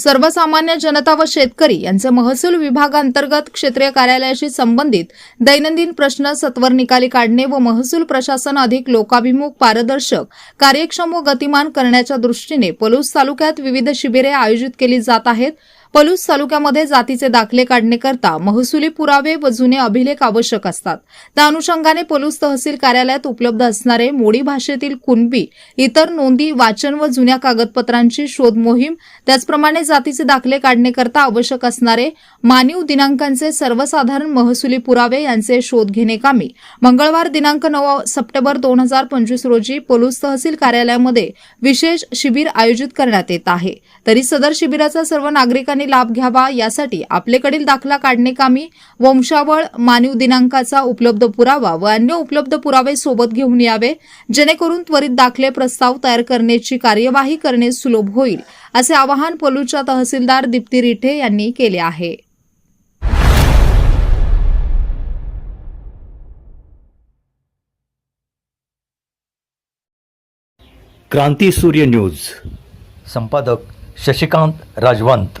सर्वसामान्य जनता व शेतकरी यांचे महसूल विभागांतर्गत क्षेत्रीय कार्यालयाशी संबंधित दैनंदिन प्रश्न सत्वर निकाली काढणे व महसूल प्रशासन अधिक लोकाभिमुख पारदर्शक कार्यक्षम व गतिमान करण्याच्या दृष्टीने पलूस तालुक्यात विविध शिबिरे आयोजित केली जात आहेत. पलूस तालुक्यामध्ये जातीचे दाखले काढण्याकरता महसुली पुरावे व जुने अभिलेख आवश्यक असतात. त्या अनुषंगाने पलूस तहसील कार्यालयात उपलब्ध असणारे मोडी भाषेतील कुणबी इतर नोंदी वाचन व जुन्या कागदपत्रांची शोध मोहीम त्याचप्रमाणे जातीचे दाखले काढण्याकरता आवश्यक असणारे मानीव दिनांकांचे सर्वसाधारण महसुली पुरावे यांचे शोध घेणे कामी मंगळवार दिनांक नऊ सप्टेंबर दोन हजार पंचवीस रोजी पलूस तहसील कार्यालयामध्ये विशेष शिबिर आयोजित करण्यात येत आहे. तरी सदर शिबिराचा सर्व नागरिकांनी लाभ घ्यावा यासाठी आपल्याकडील दाखला काढणे कामी वंशावळ मानीव दिनांकाचा उपलब्ध पुरावा व अन्य उपलब्ध पुरावे सोबत घेऊन यावे जेणेकरून त्वरित दाखले प्रस्ताव तयार करण्याची कार्यवाही करणे सुलभ होईल असे आवाहन पलूच्या तहसीलदार दीप्ती रिठे यांनी केले आहे. क्रांती सूर्य न्यूज. संपादक शशिकांत राजवंत.